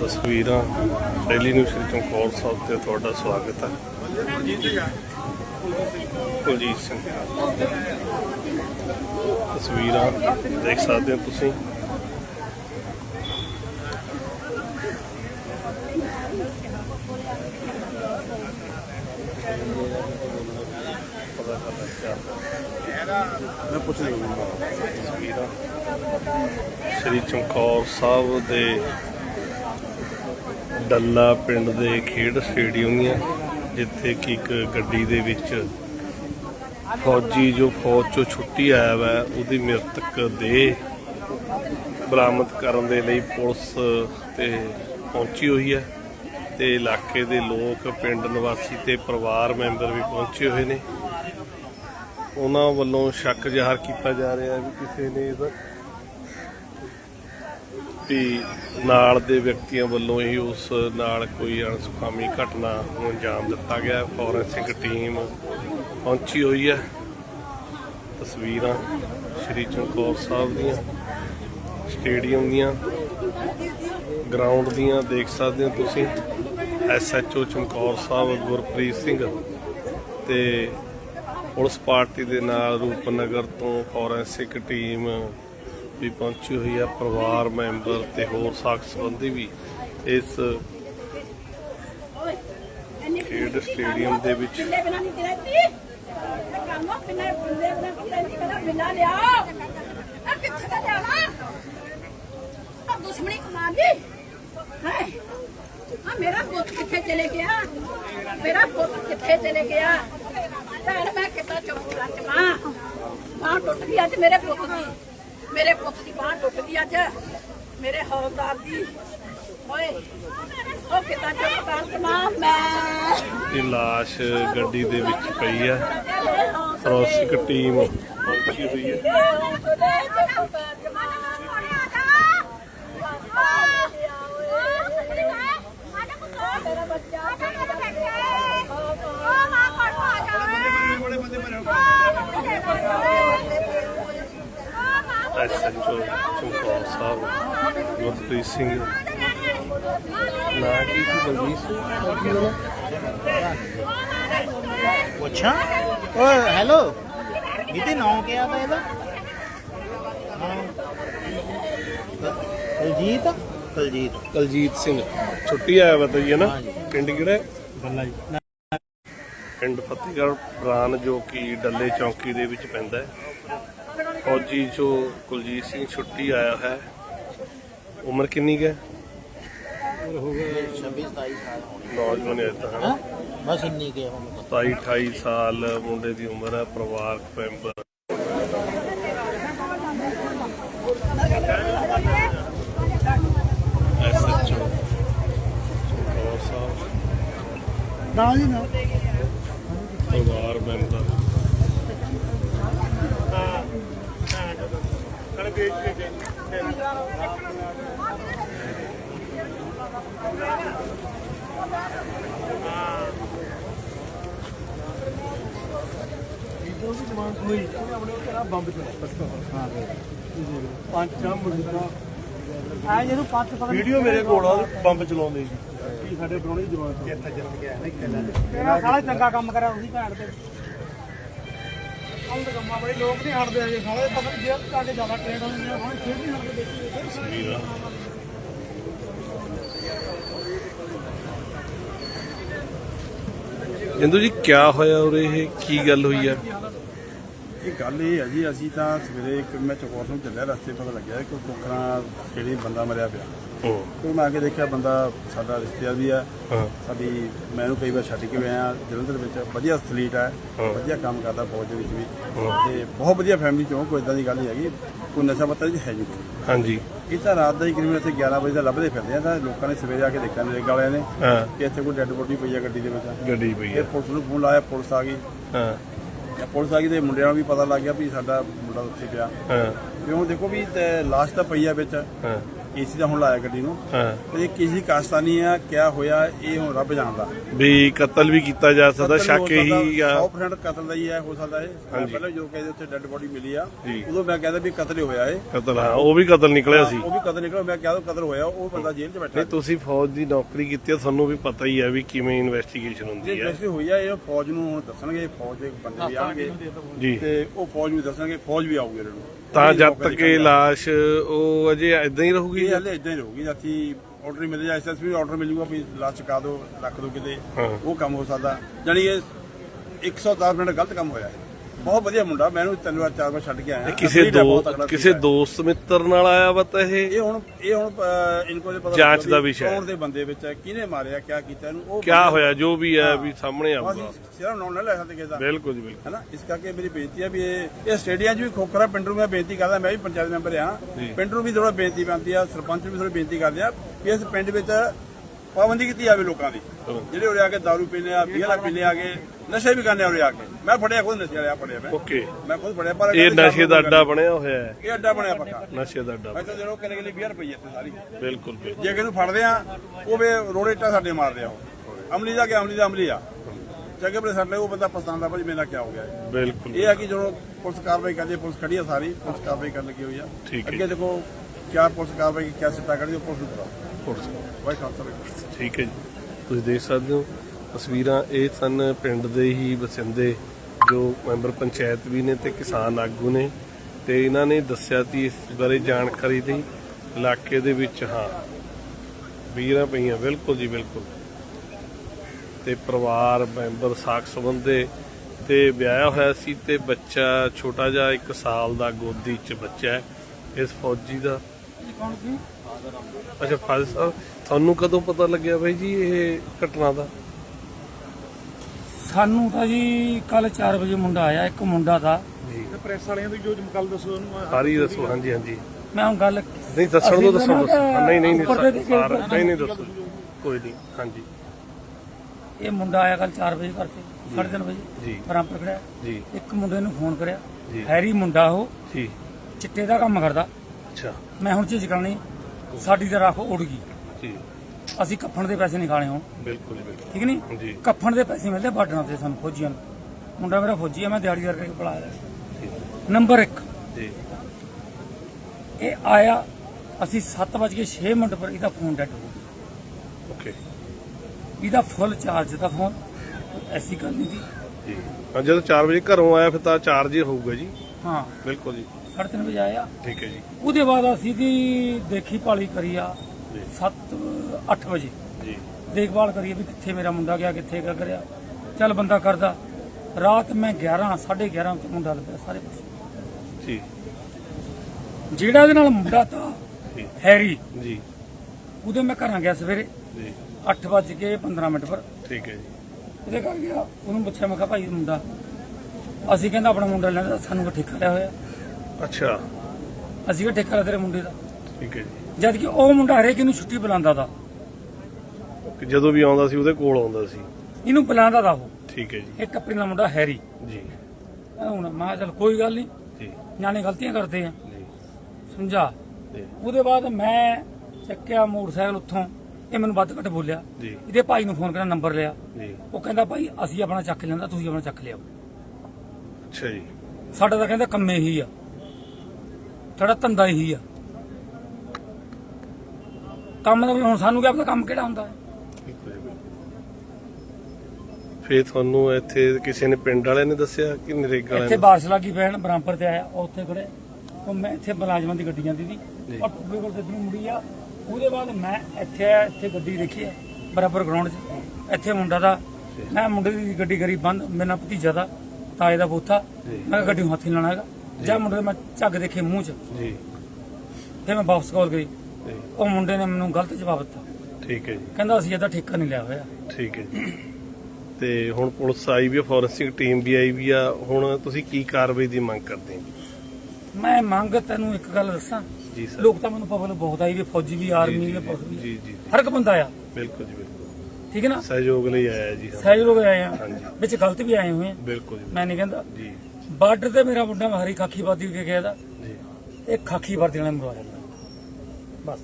ਤਸਵੀਰਾਂ daily news Sri Chamkaur Sahib ਤੇ ਤੁਹਾਡਾ ਸਵਾਗਤ ਹੈ। ਕੁਲਜੀਤ ਸਿੰਘ। ਤਸਵੀਰਾਂ ਦੇਖ ਸਕਦੇ ਹੋ ਤੁਸੀਂ। ਮੈਂ ਪੁੱਛ ਲਈ ਤਸਵੀਰਾਂ ਸ੍ਰੀ ਚਮਕੌਰ ਸਾਹਿਬ ਦੇ ਡੱਲਾ ਪਿੰਡ ਦੇ ਖੇਡ ਸਟੇਡੀਅਮ ਹੈ ਜਿੱਥੇ ਕਿ ਇੱਕ ਗੱਡੀ ਦੇ ਵਿੱਚ ਫੌਜੀ ਜੋ ਫੌਜ ਚੋਂ ਛੁੱਟੀ ਆਇਆ ਵਾ, ਉਹਦੀ ਮ੍ਰਿਤਕ ਦੇ ਬਰਾਮਦ ਕਰਨ ਦੇ ਲਈ ਪੁਲਿਸ ਤੇ ਪਹੁੰਚੀ ਹੋਈ ਹੈ ਤੇ ਇਲਾਕੇ ਦੇ ਲੋਕ, ਪਿੰਡ ਨਿਵਾਸੀ ਤੇ ਪਰਿਵਾਰ ਮੈਂਬਰ ਵੀ ਪਹੁੰਚੇ ਹੋਏ ਨੇ। ਉਹਨਾਂ ਵੱਲੋਂ ਸ਼ੱਕ ਜ਼ਾਹਰ ਕੀਤਾ ਜਾ ਰਿਹਾ ਹੈ ਵੀ ਕਿਸੇ ਨੇ ਇਹਦਾ ਵੀ ਨਾਲ ਦੇ ਵਿਅਕਤੀਆਂ ਵੱਲੋਂ ਹੀ ਉਸ ਨਾਲ ਕੋਈ ਅਣਸੁਖਾਮੀ ਘਟਨਾ ਨੂੰ ਅੰਜਾਮ ਦਿੱਤਾ ਗਿਆ। ਫੋਰੈਂਸਿਕ ਟੀਮ ਪਹੁੰਚੀ ਹੋਈ ਹੈ। ਤਸਵੀਰਾਂ ਸ਼੍ਰੀ ਚਮਕੌਰ ਸਾਹਿਬ ਦੀਆਂ, ਸਟੇਡੀਅਮ ਦੀਆਂ ਗਰਾਊਂਡ ਦੀਆਂ ਦੇਖ ਸਕਦੇ ਹੋ ਤੁਸੀਂ। ਐਸਐਚਓ ਚਮਕੌਰ ਸਾਹਿਬ, ਗੁਰਪ੍ਰੀਤ ਸਿੰਘ ਤੇ ਪੁਲਿਸ ਪਾਰਟੀ ਦੇ ਨਾਲ ਰੂਪਨਗਰ ਤੋਂ ਫੋਰੈਂਸਿਕ ਟੀਮ ਵੀ ਪਹੁੰਚੀ ਹੋਈ ਆ ਪਰਿਵਾਰ ਮੈਂਬਰ ਤੇ ਹੋਰ ਸਾਖ ਸੰਬੰਧੀ ਵੀ ਇਸ ਖੇਡ ਸਟੇਡੀਅਮ ਦੇ ਵਿੱਚ। ਦੁਸ਼ਮਣੀ ਕਮਾਨ ਦੀ। ਹੈ? ਆ ਮੇਰਾ ਪੁੱਤ ਕਿੱਥੇ ਚਲੇ ਗਿਆ? ਮੇਰਾ ਪੁੱਤ ਕਿੱਥੇ ਚਲੇ ਗਿਆ? ਭੈਣ, ਮੈਂ ਕਿੱਦਾਂ ਚੁੱਪ ਕਰ ਮਾਂ? ਬਾਂਹ ਟੁੱਟ ਗਈ ਅੱਜ ਮੇਰੇ ਪੁੱਤ ਦੀ। ਮੇਰੇ ਪੁੱਤ ਦੀ ਬਾਂਹ ਟੁੱਟ ਗਈ ਅੱਜ। ਮੇਰੇ ਹੌਲਦਾਰ ਦੀ ਓਏ। ਉਹ ਕਿੱਦਾਂ ਚੁੱਪ ਕਰ ਮਾਂ ਮੈਂ ਇਹ ਲਾਸ਼ ਗੱਡੀ ਦੇ ਵਿੱਚ ਪਈ ਹੈ ਫੋਰੈਂਸਿਕ ਟੀਮ ਪਹੁੰਚੀ ਹੋਈ ਹੈ। ਐਸਐਚਓ ਚਮਕੌਰ ਸਾਹਿਬ ਗੁਰਪ੍ਰੀਤ ਸਿੰਘ। ਨਾ ਕੀ ਅੱਛਾ ਹੈਲੋ। ਨਾਮ ਕੀ ਇਹਦਾ? ਕਲਜੀਤ? ਸਿੰਘ। ਛੁੱਟੀ ਆਇਆ ਵਾ ਤਾਂ ਜੀ ਹੈ ਨਾ। ਪਿੰਡ ਕਿਹੜਾ? ਬੱਲਾ ਜੀ। ਪਿੰਡ ਫਤਿਹਗੜ੍ਹ ਪ੍ਰਾਨ ਜੋ ਕਿ ਡੱਲੇ ਚੌਂਕੀ ਦੇ ਵਿੱਚ ਪੈਂਦਾ ਹੈ। ਫੌਜੀ ਜੋ ਕੁਲਜੀਤ ਸਿੰਘ ਛੁੱਟੀ ਆਇਆ ਹੈ ਉਮਰ ਕਿੰਨੀ ਹੈ? ਹੋ ਗਏ 26 27 ਸਾਲ ਹੋਣੇ। ਨੌਜਵਾਨ ਹੈ? ਤਾਂ ਬਸ ਇੰਨੀ ਕੇ ਹੁਣ 27 28 ਸਾਲ ਮੁੰਡੇ ਦੀ ਉਮਰ ਹੈ ਪਰਿਵਾਰਕ ਮੈਂਬਰ। ਐਸਐਚਓ ਨਾਲ ਜੀ ਨਾ। ਪਰਿਵਾਰ ਮੈਂਬਰ। ਆ ਜਿਹਨੂੰ ਪੰਜ ਪਕੜ ਵੀਡੀਓ ਮੇਰੇ ਕੋਲ ਆ ਬੰਬ ਚਲਾਉਂਦੇ ਜੀ। ਸਾਡੇ ਬਰੋਣੀ ਜਵਾਨ ਤੋਂ ਜਿੱਤ ਗਿਆ। ਤੇਰਾ ਸਾਲਾ ਚੰਗਾ ਕੰਮ ਕਰਿਆ ਉਹਦੀ ਭੈਣ ਤੇ। ਅੰਦ ਕੰਮਾਂ ਬੜੀ ਲੋਕ ਨਹੀਂ ਹਟਦੇ ਅਜੇ ਸਾਲੇ ਪਤਾ ਨਹੀਂ ਜੇਲ੍ਹ ਜਾ ਕੇ ਜ਼ਿਆਦਾ ਟ੍ਰੇਡ ਹੁੰਦੇ ਨੇ ਹੁਣ ਫਿਰ ਨਹੀਂ ਹਟਦੇ ਦੇਖੀ। ਤਸਵੀਰਾਂ ਜਿੰਦੂ ਜੀ ਕੀ ਹੋਇਆ ਉਰੇ? ਇਹ ਕੀ ਗੱਲ ਹੋਈ ਆ? ਇਹ ਗੱਲ ਇਹ ਹੈ ਜੀ ਅਸੀਂ ਤਾਂ ਸਵੇਰੇ ਇੱਕ ਮੈਂ ਚੌਕੌਰ ਨੂੰ ਚੱਲਿਆ ਰਸਤੇ ਪਤਾ ਲੱਗਿਆ ਕਿ ਟੋਕਰਾਂ ਜਿਹੜੀ ਬੰਦਾ ਮਰਿਆ ਪਿਆ। ਕੋਈ ਮੈਂ ਆ ਕੇ ਦੇਖਿਆ ਬੰਦਾ ਸਾਡਾ ਰਿਸ਼ਤੇਦਾਰ ਵੀ ਆ। ਸਾਡੀ ਮੈਂ ਇਹਨੂੰ ਕਈ ਵਾਰ ਛੱਡ ਕੇ ਆਇਆ ਜਲੰਧਰ ਵਿੱਚ। ਵਧੀਆ ਸਥਲੀਟ ਹੈ ਹਾਂ। ਵਧੀਆ ਕੰਮ ਕਰਦਾ ਫੌਜ ਦੇ ਵਿੱਚ ਵੀ। ਤੇ ਬਹੁਤ ਵਧੀਆ ਫੈਮਿਲੀ ਚੋਂ ਕੋਈ ਇਦਾਂ ਦੀ ਗੱਲ ਨਹੀਂ ਹੈਗੀ। ਕੋਈ ਨਸ਼ਾ ਪੱਤਾ ਜੀ ਹੈ ਜੀ। ਹਾਂਜੀ। ਇਹ ਤਾਂ ਰਾਤ ਦਾ ਹੀ ਕਰੀਬ ਇੱਥੇ 11 ਵਜੇ ਦਾ ਲੱਭਦੇ ਫਿਰਦੇ ਆ ਤਾਂ ਲੋਕਾਂ ਨੇ ਸਵੇਰੇ ਆ ਕੇ ਦੇਖਿਆ ਨਰੇਗਾ ਵਾਲਿਆਂ ਨੇ। ਕਿ ਇੱਥੇ ਕੋਈ ਡੈੱਡ ਬੋਡੀ ਪਈ ਆ ਗੱਡੀ ਦੇ ਵਿੱਚ। ਗੱਡੀ ਪਈ ਫਿਰ ਆ ਪੁਲਿਸ ਨੂੰ ਫੋਨ ਲਾਇਆ ਪੁਲਿਸ ਆ ਗਈ। ਹਾਂ। ਪੁਲਿਸ ਆ ਗਈ ਤੇ ਮੁੰਡਿਆਂ ਨੂੰ ਵੀ ਪਤਾ ਲੱਗ ਗਿਆ ਵੀ ਸਾਡਾ ਮੁੰਡਾ ਉੱਥੇ ਪਿਆ। ਹਾਂ। ਹੁਣ ਦੇਖੋ ਵੀ ਲਾਸ਼ ਤਾਂ ਪਈ ਆ ਵਿੱਚ। ਹਾਂ। ਏਸੀ ਦਾ ਹੁਣ ਲਾਇਆ ਗੱਡੀ ਨੂੰ। ਹਾਂ। ਤੇ ਇਹ ਕਿਸੇ ਕਾਸਤਾਨੀ ਆ ਕਿਆ ਹੋਇਆ ਇਹ ਹੁਣ ਰੱਬ ਜਾਣਦਾ। ਵੀ ਕਤਲ ਵੀ ਕੀਤਾ ਜਾ ਸਕਦਾ ਸ਼ੱਕ ਇਹੀ ਆ। 100% ਕਤਲ ਦਾ ਹੀ ਹੈ ਹੋ ਸਕਦਾ ਹਾਂਜੀ। ਪਹਿਲਾਂ ਜੋ ਕਹਿੰਦੇ ਉੱਥੇ ਡੈੱਡ ਬੋਡੀ ਮਿਲੀ ਆ। ਉਦੋਂ ਮੈਂ ਕਹਿੰਦਾ ਵੀ ਕਤਲ ਹੀ ਹੋਇਆ ਇਹ। ਕਤਲ ਹਾਂ ਉਹ ਵੀ ਕਤਲ ਨਿਕਲਿਆ ਸੀ। ਉਹ ਵੀ ਕਤਲ ਨਿਕਲਿਆ ਮੈਂ ਕਹਿੰਦਾ ਕਤਲ ਹੋਇਆ ਉਹ ਬੰਦਾ ਜੇਲ੍ਹ 'ਚ ਬੈਠਾ ਨਹੀਂ ਤੁਸੀਂ ਫੌਜ ਦੀ ਨੌਕਰੀ ਕੀਤੀ ਆ ਤੁਹਾਨੂੰ ਵੀ ਪਤਾ ਹੀ ਹੈ ਵੀ ਕਿਵੇਂ ਇਨਵੈਸਟੀਗੇਸ਼ਨ ਹੁੰਦੀ ਹੈ ਵੈਸੇ ਹੋਈ ਆ ਇਹ ਫੌਜ ਨੂੰ ਹੁਣ ਦੱਸਣਗੇ ਫੌਜ ਦੇ ਬੰਦੇ ਵੀ ਆਣਗੇ। ਜੀ। ਤੇ ਉਹ ਫੌਜ ਨੂੰ ਦੱਸਣਗੇ ਫੌਜ ਵੀ ਆਊਗੀ ਇਹਨਾਂ ਨੂੰ। ਤਾਂ ਜਦ ਤੱਕ ਦੀ ਇਹ। ਲਾਸ਼ ਉਹ ਅਜੇ ਇਦਾਂ ਹੀ ਰਹੂਗੀ ਇਹ ਹਲੇ ਇਦਾਂ ਹੀ ਰਹੂਗੀ ਜਾਤੀ ਆਰਡਰ ਮਿਲ ਜਾ ਐਸਐਸਪੀ ਆਰਡਰ ਮਿਲ ਜੂਗਾ ਵੀ ਲਾਸ਼ ਚੁਕਾ ਦਿਓ ਰੱਖ ਦਿਓ ਕਿਤੇ। ਉਹ ਕੰਮ ਹੋ ਸਕਦਾ ਜਾਨੀ ਇਹ 110 ਮਿੰਟ ਗਲਤ ਕੰਮ ਹੋਇਆ ਹੈ ਬਹੁਤ ਵਧੀਆ ਮੁੰਡਾ ਮੈਂ ਇਹਨੂੰ ਤਿੰਨ ਵਾਰ ਚਾਰ ਵਾਰ ਛੱਡ ਕੇ ਆਇਆ ਕਿਸੇ ਬਹੁਤ ਦੋ ਕਿਸੇ। ਦੋਸਤ ਮਿੱਤਰ ਨਾਲ ਆਇਆ ਵਾ ਤਾਂ ਇਹ ਇਹ ਹੁਣ ਇਹ ਹੁਣ ਅਹ, ਇਨਕੋ ਦੇ ਪਤਾ ਜਾਂਚ ਲੱਗੂਗਾ ਦਾ ਵੀ ਵਿਸ਼ਾ ਹੈ। ਕੌਣ ਦੇ ਬੰਦੇ ਵਿੱਚ ਹੈ ਕਿਹਨੇ ਮਾਰਿਆ ਕਿਆ ਕੀਤਾ ਇਹਨੂੰ ਉਹ ਬੰਦੇ- ਹੋਇਆ ਜੋ ਵੀ ਹੈ। ਵੀ ਸਾਹਮਣੇ ਆਊਗਾ ਸਿਰਫ ਨਾਮ ਨਾ ਲੈ ਸਕਦੇ ਕਿਸੇ ਦਾ ਬਿਲਕੁਲ ਜੀ ਬਿਲਕੁਲ ਹੈਨਾ ਇਸ ਕਰਕੇ ਮੇਰੀ ਬੇਨਤੀ ਹੈ ਵੀ ਇਹ ਇਹ ਸਟੇਡੀਅਮ 'ਚ ਵੀ ਖੋਖਰਾ ਪਿੰਡ ਨੂੰ ਮੈਂ ਬੇਨਤੀ ਕਰਦਾ ਮੈਂ ਵੀ ਪੰਚਾਇਤ ਮੈਂਬਰ ਆ। ਪਿੰਡ ਨੂੰ ਵੀ ਥੋੜਾ ਬੇਨਤੀ ਪੈਂਦੀ ਆ ਸਰਪੰਚ ਨੂੰ ਵੀ ਥੋੜੀ ਬੇਨਤੀ ਕਰਦੇ ਆ ਵੀ ਇਸ ਪਿੰਡ ਵਿੱਚ ਪਾਬੰਦੀ ਕੀਤੀ ਜਾਵੇ ਲੋਕਾਂ ਦੀ। ਜਿਹੜੇ ਉਰੇ ਆ ਕੇ ਦਾਰੂ ਪੀਂਦੇ ਆ ਬੀਅਰ ਪੀਂਦੇ ਆ ਕੇ ਨਸ਼ੇ ਵੀ ਕਰਨੇ ਉਰੇ ਆ ਕੇ। ਮੈਂ ਫੜਿਆ ਖੁਦ ਨਸ਼ੇ ਵਾਲਿਆ ਫੜਿਆ ਮੈਂ। ਓਕੇ। ਮੈਂ ਖੁਦ ਫੜਿਆ ਪਰ ਇਹ ਨਸ਼ੇ ਦਾ ਅੱਡਾ ਬਣਿਆ ਹੋਇਆ ਹੈ। ਇਹ ਅੱਡਾ ਬਣਿਆ ਪੱਕਾ। ਨਸ਼ੇ ਦਾ ਅੱਡਾ ਮੈਂ ਤਾਂ ਕਿਲੇ ਬੀਅਰ ਪਈ ਆ ਇੱਥੇ ਸਾਰੀ। ਬਿਲਕੁਲ। ਜੇ ਕਿਹਨੂੰ ਫੜਦੇ ਆ ਉਹ ਵੇ ਰੋੜੇ ਇੱਟਾਂ ਸਾਡੇ ਮਾਰਦੇ ਆ ਉਹ। ਅਮਲੀ ਦਾ ਕਿ ਅਮਲੀ ਦਾ ਅਮਲੀ ਆ। ਜੱਗੇ ਬੜੇ ਸਾਡੇ ਉਹ ਬੰਦਾ ਪਛਤਾਉਂਦਾ ਭਾਜੀ ਮੇਰਾ ਕੀ ਹੋ ਗਿਆ। ਬਿਲਕੁਲ ਇਹ ਆ ਕਿ ਜਦੋਂ ਪੁਲਿਸ ਕਾਰਵਾਈ ਕਰਦੀ ਪੁਲਿਸ ਖੜੀ ਆ ਸਾਰੀ ਪੁਲਿਸ ਕਾਰਵਾਈ ਕਰਨ ਲੱਗੀ ਹੋਈ ਆ। ਅੱਗੇ ਦੇਖੋ ਕਿਆ ਪੁਲਿਸ ਕਾਰਵਾਈ ਕੀ ਕਿਆ ਸਿੱਟਾ ਕਰਦੀ ਉਹ ਪੁਲਿਸ ਨੂੰ ਪੁਲਿਸ। ਵਾਈ ਖਾਲਸਾ ਵਾਹਿਗੁਰੂ। ਠੀਕ ਹੈ ਜੀ। ਤੁਸੀਂ ਦੇਖ ਸਕਦੇ ਹੋ, ਤਸਵੀਰਾਂ ਇਹ ਸਨ ਪਿੰਡ ਦੇ ਹੀ ਵਸਿੰਦੇ, ਜੋ ਮੈਂਬਰ ਪੰਚਾਇਤ ਵੀ ਨੇ ਤੇ ਕਿਸਾਨ ਆਗੂ ਨੇ। ਤੇ ਇਹਨਾਂ ਨੇ ਦੱਸਿਆ ਸੀ ਇਸ ਬਾਰੇ ਜਾਣਕਾਰੀ ਦੀ, ਇਲਾਕੇ ਦੇ ਵਿੱਚ, ਹਾਂ। ਵੀਰਾਂ ਪਈਆਂ, ਬਿਲਕੁਲ ਜੀ, ਬਿਲਕੁਲ। ਤੇ ਪਰਿਵਾਰ, ਮੈਂਬਰ, ਸਾਖ ਸੰਬੰਧੇ ਤੇ ਵਿਆਹਿਆ ਹੋਇਆ ਸੀ ਤੇ ਬੱਚਾ ਛੋਟਾ ਜਿਹਾ 1 ਸਾਲ ਦਾ, ਗੋਦੀ 'ਚ ਬੱਚਾ ਹੈ, ਇਸ ਫੌਜੀ ਦਾ। ਕੌਣ ਸੀ? ਅੱਛਾ ਫਾਜ਼ਲ ਸਾਹਿਬ ਤੁਹਾਨੂੰ ਕਦੋਂ ਪਤਾ ਲੱਗਿਆ ਬਾਈ ਜੀ ਇਹ ਘਟਨਾ ਦਾ? ਸਾਨੂੰ ਤਾਂ ਜੀ ਕੱਲ 4 ਵਜੇ ਮੁੰਡਾ ਆਇਆ ਇੱਕ ਮੁੰਡਾ ਦਾ। ਜੀ। ਪ੍ਰੈਸ ਵਾਲਿਆਂ ਦੀ ਜੋ ਗੱਲ ਦੱਸੋ ਉਹਨੂੰ ਸਾਰੀ ਦੱਸੋ ਹਾਂਜੀ ਹਾਂਜੀ। ਮੈਂ ਹੁਣ ਗੱਲ ਨਹੀਂ ਦੱਸਣ ਅਸੀਂ ਦੋ ਦੱਸੋ ਤਾਂ ਦੱਸੋ। ਹਾਂ, ਨਹੀਂ ਨਹੀਂ ਨਹੀਂ ਉੱਪਰ ਦੇ ਕੇ ਸਾਰਾ- ਉੱਪਰ ਨਹੀਂ ਨਹੀਂ ਦੱਸੋ। ਕੋਈ ਨਹੀਂ ਹਾਂਜੀ। ਇਹ ਮੁੰਡਾ ਆਇਆ ਕੱਲ 4 ਵਜੇ ਕਰਕੇ 3:30 ਵਜੇ ਜੀ। ਬਰਾਮਪੁਰ ਖੜਿਆ ਜੀ। ਇੱਕ ਮੁੰਡੇ ਨੂੰ ਫੋਨ ਕਰਿਆ। ਹੈਰੀ ਮੁੰਡਾ ਉਹ ਜੀ। ਚਿੱਟੇ ਦਾ ਕੰਮ ਕਰਦਾ। ਅੱਛਾ। ਮੈਂ ਹੁਣ ਝਿਜਕਣੀ ਸਾਡੀ ਤਾਂ ਰੱਖ ਉੜ ਗਈ। ਜੀ। ਅਸੀਂ ਕੱਫਣ ਦੇ ਪੈਸੇ ਨਹੀਂ ਖਾਣੇ ਹੁਣ। ਬਿਲਕੁਲ ਜੀ, ਬਿਲਕੁਲ। ਠੀਕ ਨਹੀਂ ਜੀ। ਕੱਫਣ ਦੇ ਪੈਸੇ ਮਿਲਦੇ ਬਾਰਡਰਾਂ ਤੇ ਸਾਨੂੰ ਫੌਜੀਆਂ ਨੂੰ। ਮੁੰਡਾ ਮੇਰਾ ਫੌਜੀ ਆ ਮੈਂ ਦਿਹਾੜੀ ਕਰਕੇ ਜੀ। ਨੰਬਰ 1 ਜੀ। ਇਹ ਆਇਆ ਅਸੀਂ 7:06 ਮਿੰਟ ਪਰ ਇਹਦਾ ਫੋਨ ਡੈਡ ਹੋ ਗਿਆ। ਓਕੇ। ਇਹਦਾ ਫੁੱਲ ਚਾਰਜ ਦਾ ਫੋਨ ਐਸੀ ਗੱਲ ਨਹੀਂ ਜੀ। ਹਾਂ ਜਦੋਂ 4 ਵਜੇ ਘਰੋਂ ਆਇਆ ਫਿਰ ਤਾਂ ਚਾਰਜ ਹੀ ਹੋਊਗਾ ਜੀ। ਹਾਂ। ਬਿਲਕੁਲ ਜੀ। 3:30 ਵਜੇ ਆਇਆ। ਠੀਕ ਹੈ ਜੀ। ਉਹਦੇ ਬਾਅਦ ਅਸੀਂ ਦੀ ਦੇਖੀ ਭਾਲੀ ਕਰੀ ਆ ਜੀ। 7 8 ਵਜੇ। ਜੀ। ਦੇਖਭਾਲ ਕਰੀਏ ਵੀ ਕਿੱਥੇ ਮੇਰਾ ਮੁੰਡਾ ਗਿਆ ਕਿੱਥੇ ਕਿਆ ਕਰਿਆ। ਚੱਲ ਬੰਦਾ ਕਰਦਾ। ਰਾਤ ਮੈਂ 11 11:30 ਤੇ ਮੁੰਡਾ ਲੱਭਿਆ ਸਾਰੇ ਪਾਸੇ। ਜੀ। ਜਿਹੜਾ ਇਹਦੇ ਨਾਲ ਮੁੰਡਾ ਤਾਂ ਹੈਰੀ ਜੀ। ਉਹਦੇ ਮੈਂ ਘਰਾਂ ਗਿਆ ਸਵੇਰੇ। ਜੀ। 8 ਵਜੇ ਕੇ 15 ਮਿੰਟ ਪਰ। ਠੀਕ ਹੈ ਜੀ। ਉਹਦੇ ਘਰ ਗਿਆ। ਉਹਨੂੰ ਪੁੱਛਿਆ ਮੈਂ ਕਿਹਾ ਭਾਈ ਮੁੰਡਾ। ਅਸੀਂ ਕਹਿੰਦਾ ਆਪਣਾ ਮੁੰਡਾ ਲੈਂਦਾ ਸਾਨੂੰ ਠੇਕਾ ਲਿਆ ਹੋਇਆ। ਅੱਛਾ। ਅਸੀਂ ਕਿਹਾ ਠੇਕਾ ਲਿਆ ਤੇਰੇ ਮੁੰਡੇ ਦਾ। ਠੀਕ ਹੈ ਜੀ। ਜਦ ਕਿ ਉਹ ਮੁੰਡਾ ਹਰੇਕ ਨੂੰ ਛੁੱਟੀ ਬੁਲਾਉਂਦਾ ਦਾ ਕਿ ਜਦੋਂ ਵੀ ਆਉਂਦਾ ਸੀ ਉਹਦੇ ਕੋਲ ਆਉਂਦਾ ਸੀ। ਇਹਨੂੰ ਬੁਲਾਉਂਦਾ ਦਾ ਉਹ। ਠੀਕ ਹੈ ਜੀ। ਇਹ ਟੱਪਰੀ ਦਾ ਮੁੰਡਾ ਹੈਰੀ। ਜੀ। ਇਹ ਹੁਣ ਮੈਂ ਚੱਲ ਕੋਈ ਗੱਲ ਨਹੀਂ ਜੀ। ਨਿਆਣੇ ਗਲਤੀਆਂ ਕਰਦੇ ਆ। ਜੀ। ਸਮਝਾ। ਜੀ। ਉਹਦੇ ਬਾਅਦ ਮੈਂ ਚੱਕਿਆ ਮੋਟਰਸਾਈਕਲ ਉੱਥੋਂ ਇਹ ਮੈਨੂੰ ਵੱਧ ਘੱਟ ਬੋਲਿਆ। ਜੀ। ਇਹਦੇ ਭਾਈ ਨੂੰ ਫੋਨ ਕਰਿਆ ਨੰਬਰ ਲਿਆ। ਜੀ। ਉਹ ਕਹਿੰਦਾ ਭਾਈ ਅਸੀਂ ਆਪਣਾ ਚੱਕ ਲੈਂਦਾ ਤੁਸੀਂ ਆਪਣਾ ਚੱਕ ਲਿਆਓ ਅੱਛਾ ਜੀ। ਸਾਡਾ ਤਾਂ ਕਹਿੰਦਾ ਕੰਮੇ ਹੀ ਆ। ਸਾਡਾ ਧੰਦਾ ਹੀ ਆ। ਕੰਮ ਦਾ ਹੁਣ ਸਾਨੂੰ ਕੀ ਪਤਾ ਕੰਮ ਕਿਹੜਾ ਹੁੰਦਾ ਹੈ। ਫੇਰ ਤੁਹਾਨੂੰ ਇੱਥੇ ਕਿਸੇ ਨੇ ਪਿੰਡ ਵਾਲਿਆਂ ਨੇ ਦੱਸਿਆ ਕਿ ਨਰੇਗਾ ਇੱਥੇ ਵਾਲਿਆਂ ਨੇ? ਬਾਰਿਸ਼ ਲੱਗੀ ਪੈਣ ਬਰਾਂਪਰ ਤੇ ਆਇਆ ਉਹ ਉੱਥੇ ਖੜੇ। ਉਹ ਮੈਂ ਇੱਥੇ ਮੁਲਾਜ਼ਮਾਂ ਦੀ ਗੱਡੀ ਜਾਂਦੀ ਸੀ। ਔਰ ਟੁੱਬੇ ਕੋਲ ਤੇ ਨੂੰ ਮੁੜੀ ਆ। ਉਹਦੇ ਬਾਅਦ ਮੈਂ ਇੱਥੇ ਆਇਆ ਇੱਥੇ ਗੱਡੀ ਦੇਖੀ ਆ ਬਰਾਬਰ ਗਰਾਊਂਡ 'ਚ। ਇੱਥੇ ਮੁੰਡਾ ਦਾ ਮੈਂ ਮੁੰਡੇ ਦੀ ਗੱਡੀ ਕਰੀ ਬੰਦ ਮੇਰੇ ਭਤੀਜਾ ਦਾ ਤਾਏ ਦਾ ਬੋਥਾ। ਮੈਂ ਕਿਹਾ ਗੱਡੀ ਨੂੰ ਹੱਥ ਨਹੀਂ ਲਾਣਾ ਹੈਗਾ। ਜਾਂ। ਮੁੰਡੇ ਦੇ ਮੈਂ ਝੱਗ ਦੇਖੇ ਮੂੰਹ 'ਚ। ਜੀ। ਫਿਰ ਮੈਂ ਵਾਪਸ ਕਾਲ ਗਈ ਜੀ। ਉਹ ਮੁੰਡੇ ਨੇ ਮੈਨੂੰ ਗਲਤ ਜਵਾਬ ਦਿੱਤਾ। ਠੀਕ ਹੈ ਜੀ। ਕਹਿੰਦਾ ਅਸੀਂ ਇਹਦਾ ਠੇਕਾ ਨਹੀਂ ਲਿਆ ਹੋਇਆ। ਠੀਕ ਹੈ ਜੀ। ਤੇ ਹੁਣ ਪੁਲਿਸ ਆਈ ਵੀ ਆ ਫੋਰੈਂਸਿਕ ਟੀਮ ਵੀ ਆਈ ਵੀ ਆ। ਹੁਣ ਤੁਸੀਂ ਕੀ ਕਾਰਵਾਈ ਦੀ ਮੰਗ ਕਰਦੇ ਹੋ? ਮੈਂ ਮੰਗ ਤੈਨੂੰ ਇੱਕ ਗੱਲ ਦੱਸਾਂ। ਜੀ ਸਰ। ਲੋਕ ਤਾਂ ਮੈਨੂੰ ਪਬਲਿਕ ਬਹੁਤ ਆਈ ਵੀ ਫੌਜੀ ਵੀ ਆਰਮੀ ਵੀ ਪੁਲਿਸ ਵੀ। ਜੀ ਜੀ ਹਰ ਇੱਕ ਬੰਦਾ ਆ ਬਿਲਕੁਲ ਜੀ ਬਿਲਕੁਲ। ਠੀਕ ਹੈ ਨਾ? ਸਹਿਯੋਗ ਲਈ ਆਇਆ ਜੀ ਹਾਂ। ਲੋਕ ਆਏ ਆ ਹਾਂਜੀ। ਵਿੱਚ ਗਲਤ ਵੀ ਆਏ ਹੋਏ ਆ। ਬਿਲਕੁਲ ਜੀ ਮੈਂ ਨਹੀਂ ਕਹਿੰਦਾ। ਜੀ। ਬਾਰਡਰ ਤੇ ਮੇਰਾ ਮੁੰਡਾ ਹਰੀ ਖਾਕੀ ਵਰਦੀ ਕੇ ਗਿਆ ਦਾ। ਜੀ। ਇਹ ਖਾਕੀ ਵਰਦੀ ਵਾਲੇ ਮਰਵਾ ਜਾਂਦਾ ਬਸ।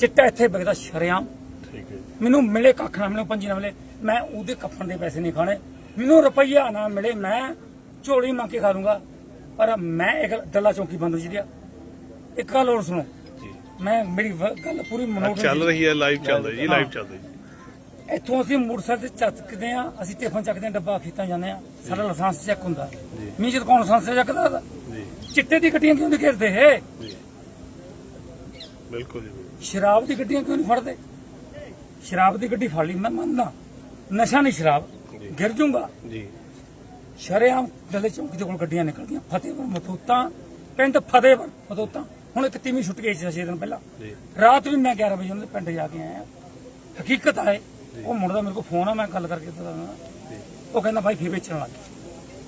ਚਿੱਟਾ ਇੱਥੇ ਵਿਕਦਾ ਸ਼ਰਿਆਮ। ਮੈਨੂੰ ਮਿਲੇ ਕੱਖ ਨਾ ਮਿਲੇ ਪੰਜੀ ਨਾ ਮਿਲੇ। ਮੈਂ ਉਹਦੇ ਕੱਫਣ ਦੇ ਪੈਸੇ ਨਹੀਂ ਖਾਣੇ। ਮੈਨੂੰ ਰੁਪਈਆ ਨਾ ਮਿਲੇ ਮੈਂ ਝੋਲੀ ਮੰਗ ਕੇ ਖਾ ਲੂੰਗਾ। ਪਰ ਮੈਂ ਇੱਕ ਡੱਲਾ ਚੌਂਕੀ ਬੰਦ ਜੀ ਦਿਆ ਇੱਕ ਗੱਲ ਹੋਰ ਸੁਣੋ। ਮੈਂ ਮੇਰੀ ਗੱਲ ਪੂਰੀ ਮਨੋਟ ਚੱਲ ਰਹੀ ਹੈ ਲਾਈਵ ਚੱਲ ਰਹੀ ਜੀ ਲਾਈਵ ਚੱਲ ਰਹੀ ਜੀ ਇੱਥੋਂ ਅਸੀਂ ਮੋਟਰਸਾਈਕਲ ਤੇ ਚੱਕਦੇ ਆ ਅਸੀਂ ਟਿਫਨ ਚੱਕਦੇ ਆ ਡੱਬਾ ਖੇਤਾਂ ਜਾਂਦੇ ਆ ਸਾਡਾ ਲਾਇਸੈਂਸ ਚੈੱਕ ਹੁੰਦਾ। ਮੀਂਹ ਜਦ ਕੌਣ ਲਾਇਸੈਂਸ ਚੱਕਦਾ ਚਿੱਟੇ ਦੀ ਗੱਡੀਆਂ ਕਿਉਂ ਨਹੀਂ ਘੇਰਦੇ ਹੈ ਬਿਲਕੁਲ ਜੀ ਸ਼ਰਾਬ ਦੀ ਗੱਡੀਆਂ ਕਿਉਂ ਨਹੀਂ ਫੜਦੇ? ਸ਼ਰਾਬ ਦੀ ਗੱਡੀ ਫੜ ਲਈ ਮੈਂ ਮੰਨਦਾ। ਨਸ਼ਾ ਨਹੀਂ ਸ਼ਰਾਬ। ਗਿਰ ਜੂੰਗਾ। ਜੀ। ਸ਼ਰੇਆਮ ਦਲੇ ਚੌਂਕੀ ਦੇ ਕੋਲ ਗੱਡੀਆਂ ਨਿਕਲਦੀਆਂ ਫਤਿਹਪੁਰ ਮਥੂਤਾ ਪਿੰਡ ਫਤਿਹਪੁਰ ਮਥੂਤਾ। ਹੁਣ ਇੱਕ ਤੀਵੀਂ ਛੁੱਟ ਗਈ ਸੀ ਛੇ ਦਿਨ ਪਹਿਲਾਂ। ਰਾਤ ਵੀ ਮੈਂ 11 ਵਜੇ ਉਹਨਾਂ ਦੇ ਪਿੰਡ ਜਾ ਕੇ ਆਇਆ। ਹਕੀਕਤ ਹੈ ਉਹ ਮੁੰਡਾ ਮੇਰੇ ਕੋਲ ਫੋਨ ਆ, ਮੈਂ ਗੱਲ ਕਰਕੇ ਦੱਸਦਾ ਉਹ ਕਹਿੰਦਾ ਭਾਈ ਫੇਰ ਵੇਚਣ ਲੱਗ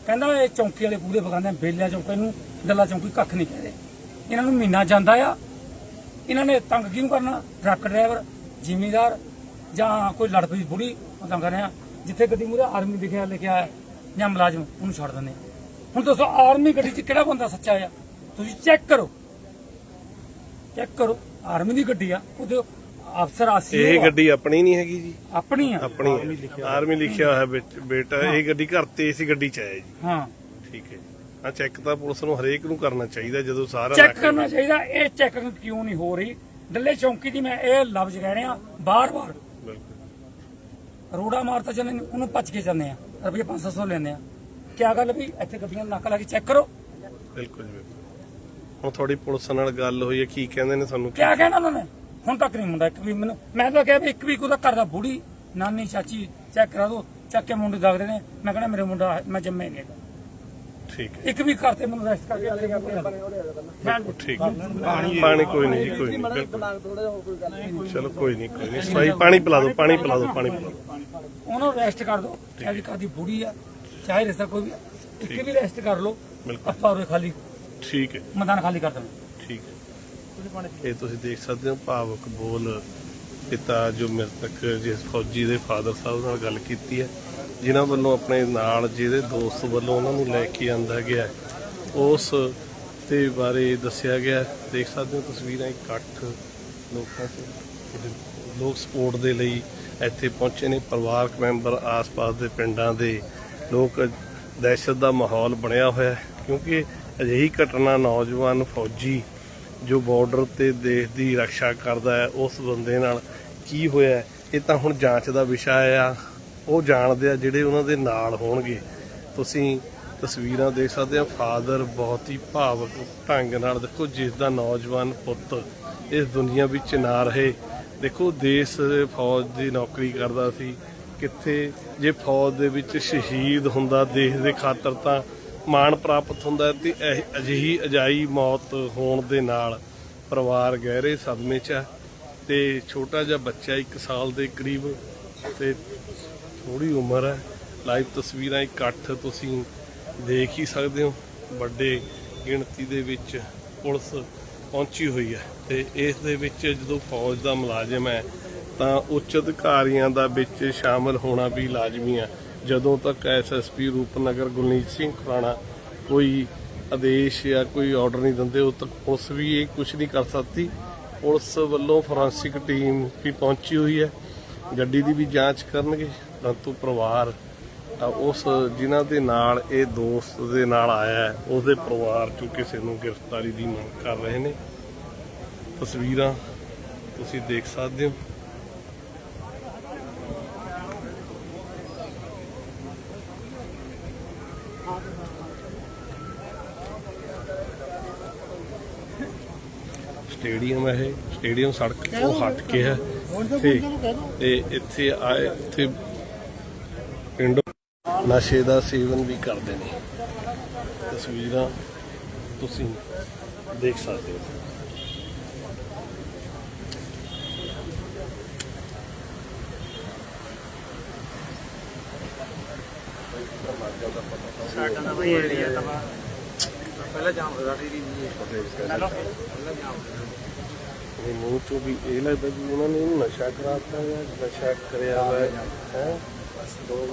ਕਹਿੰਦਾ ਇਹ ਚੌਂਕੀ ਵਾਲੇ ਪੂਰੇ ਬਗਾਨੇ ਬੇਲਿਆ ਚੌਂਕੇ ਨੂੰ ਦੱਲਾ ਚੌਂਕੀ ਕੱਖ ਨਹੀਂ ਕਹਦੇ ਇਹਨਾਂ ਨੂੰ ਮਹੀਨਾ ਜਾਂਦਾ ਆ। ਇਹਨਾਂ ਨੇ ਤੰਗ ਕਿਉਂ ਕਰਨਾ? ਟਰੱਕ ਡਰਾਈਵਰ, ਜ਼ਿਮੀਦਾਰ ਜਾਂ ਕੋਈ ਲੜ ਪਈ ਬੁੜੀ ਤੰਗ ਕਰ ਰਿਹਾ ਜਿੱਥੇ ਗੱਡੀ ਮੂਰੇ ਆਰਮੀ ਦਿਖਿਆ ਲਿਖਿਆ ਜਾਂ ਮੁਲਾਜ਼ਮ, ਉਹਨੂੰ ਛੱਡ ਦਿੰਦੇ ਹੁਣ ਦੱਸੋ, ਆਰਮੀ ਗੱਡੀ 'ਚ ਕਿਹੜਾ ਬੰਦਾ ਸੱਚਾ ਆ? ਤੁਸੀਂ ਚੈੱਕ ਕਰੋ। ਚੈੱਕ ਕਰੋ, ਆਰਮੀ ਦੀ ਗੱਡੀ ਆ, ਉਹਦੇ ਅਫਸਰ ਆਸੀ ਇਹ ਗੱਡੀ ਆਪਣੀ ਨਹੀਂ ਹੈਗੀ ਜੀ। ਆਪਣੀ ਆ? ਆਪਣੀ ਹੈ ਆਰਮੀ ਲਿਖਿਆ ਹੋਇਆ। ਵਿੱਚ ਬੇਟਾ ਇਹ ਗੱਡੀ ਘਰ ਤੇ ਸੀ ਗੱਡੀ ਚ ਆਇਆ ਜੀ। ਹਾਂ। ਠੀਕ ਹੈ ਆ ਚੈੱਕ ਤਾਂ ਪੁਲਿਸ ਨੂੰ ਹਰੇਕ ਨੂੰ ਕਰਨਾ ਚਾਹੀਦਾ ਜਦੋਂ ਸਾਰਾ ਚੈੱਕ ਇਲਾਕਾ- ਕਰਨਾ ਚਾਹੀਦਾ। ਇਹ ਚੈੱਕ ਕਿਉਂ ਨਹੀਂ ਹੋ ਰਹੀ? ਡੱਲੇ ਚੌਂਕੀ ਦੀ ਮੈਂ ਇਹ ਲਫ਼ਜ਼ ਕਹਿ ਰਿਹਾ ਬਾਰ-ਬਾਰ। ਬਿਲਕੁਲ। ਰੋੜਾ ਮਾਰਤਾ ਜਾਂਦੇ ਨੇ ਉਹਨੂੰ ਭੱਜ ਕੇ ਜਾਂਦੇ ਆ। ਰੁਪਏ 500 ਲੈਂਦੇ ਆ। ਕਿਆ ਗੱਲ ਵੀ ਇੱਥੇ ਗੱਡੀਆਂ ਨੱਕ ਲਾ ਕੇ ਚੈੱਕ ਕਰੋ। ਬਿਲਕੁਲ ਜੀ ਬਿਲਕੁਲ। ਹੁਣ ਤੁਹਾਡੀ ਪੁਲਿਸ ਨਾਲ ਗੱਲ ਹੋਈ ਹੈ ਕੀ ਕਹਿੰਦੇ ਨੇ ਤੁਹਾਨੂੰ ਕਿਆ ਕਹਿਣਾ ਉਹਨਾਂ ਨੇ? ਹੁਣ ਤੱਕ ਨਹੀਂ ਮੁੰਡਾ ਇੱਕ ਵੀ ਮੈਨੂੰ ਮੈਂ ਤਾਂ ਕਿਹਾ ਵੀ ਇੱਕ ਵੀ ਉਹਦਾ ਘਰ ਦਾ ਬੁੜੀ ਨਾਨੀ ਚਾਚੀ ਚੈੱਕ ਕਰਾ ਦੋ ਚੱਕ ਕੇ ਮੁੰਡੇ ਦਾਗਦੇ ਨੇ। ਮੈਂ ਕਹਿੰਦਾ ਮੇਰੇ ਮੁੰਡਾ ਮੈਂ ਜੰਮੇ ਨਹੀਂ ਹੈਗਾ। ਠੀਕ ਹੈ। ਇੱਕ ਵੀ ਘਰ ਤੇ ਮੈਨੂੰ ਰੈਸਟ ਕਰਕੇ ਲੈ ਕੇ ਗਿਆ ਠੀਕ ਹੈ। ਪਾਣੀ ਕੋਈ ਨਹੀਂ ਜੀ ਕੋਈ ਨਹੀਂ ਬਿਲਕੁਲ। ਚਲੋ ਕੋਈ ਨਹੀਂ ਕੋਈ ਨਹੀਂ। ਸਫ਼ਾਈ ਪਾਣੀ ਪਿਲਾ ਦਿਓ ਪਾਣੀ ਪਿਲਾ ਦਿਓ ਪਾਣੀ ਪਿਲਾ ਦਿਓ। ਉਹਨੂੰ ਰੈਸਟ ਕਰ ਦੋ। ਚਾਹੇ ਘਰ ਦੀ ਬੁੜੀ ਆ ਚਾਹੇ ਰਿਸ਼ਤਾ ਕੋਈ ਵੀ ਆ। ਇੱਕ ਵੀ ਰੈਸਟ ਕਰ ਲੋ ਬਿਲਕੁਲ। ਆਪਾਂ ਉਰੇ ਖਾਲੀ ਠੀਕ ਹੈ। ਮੈਦਾਨ ਖਾਲੀ ਕਰ ਹੈ ਇਹ ਤੁਸੀਂ ਦੇਖ ਸਕਦੇ ਹੋ ਭਾਵਕ ਬੋਲ ਪਿਤਾ ਜੋ ਮ੍ਰਿਤਕ ਜਿਸ ਫੌਜੀ ਦੇ ਫਾਦਰ ਸਾਹਿਬ ਨਾਲ ਗੱਲ ਕੀਤੀ ਹੈ, ਜਿਨ੍ਹਾਂ ਵੱਲੋਂ ਆਪਣੇ ਨਾਲ ਜਿਹਦੇ ਦੋਸਤ ਵੱਲੋਂ ਉਹਨਾਂ ਨੂੰ ਲੈ ਕੇ ਆਂਦਾ ਗਿਆ ਉਸ ਦੇ ਬਾਰੇ ਦੱਸਿਆ ਗਿਆ ਦੇਖ ਸਕਦੇ ਹੋ ਤਸਵੀਰਾਂ ਇਕੱਠ ਲੋਕਾਂ ਤੋਂ ਲੋਕ ਸਪੋਰਟ ਦੇ ਲਈ ਇੱਥੇ ਪਹੁੰਚੇ ਨੇ। ਪਰਿਵਾਰਕ ਮੈਂਬਰ ਆਸ-ਪਾਸ ਦੇ ਪਿੰਡਾਂ ਦੇ ਲੋਕ ਦਹਿਸ਼ਤ ਦਾ ਮਾਹੌਲ ਬਣਿਆ ਹੋਇਆ ਕਿਉਂਕਿ ਅਜਿਹੀ ਘਟਨਾ ਨੌਜਵਾਨ ਫੌਜੀ ਜੋ ਬਾਰਡਰ ਤੇ ਦੇਸ਼ ਦੀ ਰੱਖਿਆ ਕਰਦਾ ਹੈ, ਉਸ ਬੰਦੇ ਨਾਲ ਕੀ ਹੋਇਆ ਇਹ ਤਾਂ ਹੁਣ ਜਾਂਚ ਦਾ ਵਿਸ਼ਾ ਆ। ਉਹ ਜਾਣਦੇ ਆ ਜਿਹੜੇ ਉਹਨਾਂ ਦੇ ਨਾਲ ਹੋਣਗੇ। ਤੁਸੀਂ ਤਸਵੀਰਾਂ ਦੇਖ ਸਕਦੇ ਆ ਫਾਦਰ ਬਹੁਤ ਹੀ ਭਾਵਕ ਢੰਗ ਨਾਲ ਦੇਖੋ ਜਿਸ ਦਾ ਨੌਜਵਾਨ ਪੁੱਤ ਇਸ ਦੁਨੀਆ ਵਿੱਚ ਨਾ ਰਹੇ। ਦੇਖੋ, ਦੇਸ਼ ਫੌਜ ਦੀ ਨੌਕਰੀ ਕਰਦਾ ਸੀ। ਕਿੱਥੇ ਜੇ ਫੌਜ ਦੇ ਵਿੱਚ ਸ਼ਹੀਦ ਹੁੰਦਾ ਦੇਸ਼ ਦੇ ਖਾਤਰ ਤਾਂ ਮਾਣ ਪ੍ਰਾਪਤ ਹੁੰਦਾ ਹੈ ਤੇ ਇਹ ਅਜਿਹੀ ਅਜਾਈ ਮੌਤ ਹੋਣ ਦੇ ਨਾਲ ਪਰਿਵਾਰ ਗਹਿਰੇ ਸਦਮੇ 'ਚ ਹੈ ਤੇ ਛੋਟਾ ਜਿਹਾ ਬੱਚਾ 1 ਸਾਲ ਦੇ ਕਰੀਬ ਤੇ ਥੋੜੀ ਉਮਰ ਹੈ। ਲਾਈਵ ਤਸਵੀਰਾਂ ਇਕੱਠ ਤੁਸੀਂ ਦੇਖ ਹੀ ਸਕਦੇ ਹੋ। ਵੱਡੇ ਗਿਣਤੀ ਦੇ ਵਿੱਚ ਪੁਲਿਸ ਪਹੁੰਚੀ ਹੋਈ ਹੈ ਤੇ ਇਸ ਦੇ ਵਿੱਚ ਜਦੋਂ ਫੌਜ ਦਾ ਮੁਲਾਜ਼ਮ ਹੈ ਤਾਂ ਉੱਚ ਅਧਿਕਾਰੀਆਂ ਦਾ ਵਿੱਚ ਸ਼ਾਮਲ ਹੋਣਾ ਵੀ ਲਾਜ਼ਮੀ ਹੈ। ਜਦੋਂ ਤੱਕ ਐਸਐਸਪੀ ਰੂਪਨਗਰ ਗੁਰਨੀਤ ਸਿੰਘ ਖੁਰਾਣਾ ਕੋਈ ਆਦੇਸ਼ ਜਾਂ ਕੋਈ ਆਰਡਰ ਨਹੀਂ ਦਿੰਦੇ, ਉਦੋਂ ਤੱਕ ਪੁਲਿਸ ਵੀ ਇਹ ਕੁਝ ਨਹੀਂ ਕਰ ਸਕਦੀ। ਪੁਲਿਸ ਵੱਲੋਂ ਫੋਰੈਂਸਿਕ ਟੀਮ ਵੀ ਪਹੁੰਚੀ ਹੋਈ ਹੈ। ਗੱਡੀ ਦੀ ਵੀ ਜਾਂਚ ਕਰਨਗੇ, ਪਰੰਤੂ ਪਰਿਵਾਰ ਉਸ ਜਿਨ੍ਹਾਂ ਦੇ ਨਾਲ ਇਹ ਦੋਸਤ ਦੇ ਨਾਲ ਆਇਆ ਹੈ ਉਸ ਦੇ ਪਰਿਵਾਰ ਚੋਂ ਕਿਸੇ ਨੂੰ ਗ੍ਰਿਫਤਾਰੀ ਦੀ ਮੰਗ ਕਰ ਰਹੇ ਨੇ। ਤਸਵੀਰਾਂ ਤੁਸੀਂ ਦੇਖ ਸਕਦੇ ਹੋ। ਸਟੇਡੀਅਮ ਹੈ ਇਹ, ਸਟੇਡੀਅਮ ਸੜਕ ਤੋਂ ਹਟ ਕੇ ਹੈ। ਤੇ ਤੇ ਇੱਥੇ ਆਏ, ਇੱਥੇ ਪਿੰਡ ਨਸ਼ੇ ਦਾ ਸੇਵਨ ਵੀ ਕਰਦੇ ਨੇ। ਤਸਵੀਰਾਂ ਤੁਸੀਂ ਦੇਖ ਸਕਦੇ ਹੋ। ਇਹ ਮੂੰਹ ਚੋਂ ਵੀ ਇਹ ਲੱਗਦਾ ਵੀ ਉਹਨਾਂ ਨੇ ਇਹਨੂੰ ਨਸ਼ਾ ਕਰਾਤਾ ਹੈ ਨਸ਼ਾ ਕਰਿਆ ਹੋਇਆ ਹੈ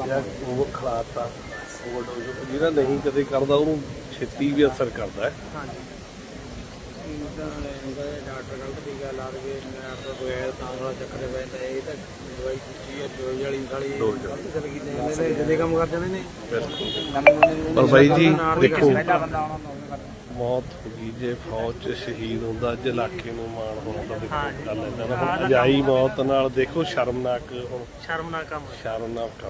ਜਾਂ ਉਹ ਖਲਾਤਾ। ਜਿਹੜਾ ਨਹੀਂ ਕਦੇ ਕਰਦਾ ਉਹਨੂੰ ਛੇਤੀ ਵੀ ਅਸਰ ਕਰਦਾ ਹੈ। ਡਾਕਟਰ ਗਲਤ ਟੀਕਾ ਲਾ ਦੇਵੇ ਮੈਂ ਤਾਂ ਬਗੈਰ ਤਾਂ ਵਾਲਾ ਚੱਕਰ ਪੈਂਦਾ ਇਹ ਤਾਂ ਦਵਾਈ ਦਿੱਤੀ ਹੈ ਦਵਾਈ ਵਾਲੀ ਸਾਲੀ ਗਲਤ ਚੱਲ ਗਈ ਨੇ ਇਹਨੇ ਜਦੇ ਕੰਮ ਕਰ ਜਾਂਦੇ ਨੇ ਪਰ ਬਾਈ ਜੀ ਦੇਖੋ। ਮੌਤ ਹੋ ਗਈ ਜੇ ਫੌਜ 'ਚ ਸ਼ਹੀਦ ਹੁੰਦਾ ਅੱਜ ਇਲਾਕੇ ਨੂੰ ਮਾਣ ਹੋਣਾ ਤਾਂ ਦੇਖੋ ਗੱਲ ਅਜਾਈ ਮੌਤ ਨਾਲ ਦੇਖੋ ਸ਼ਰਮਨਾਕ ਹੁਣ। ਸ਼ਰਮਨਾਕ ਕੰਮ। ਸ਼ਰਮਨਾਕ ਕੰਮ।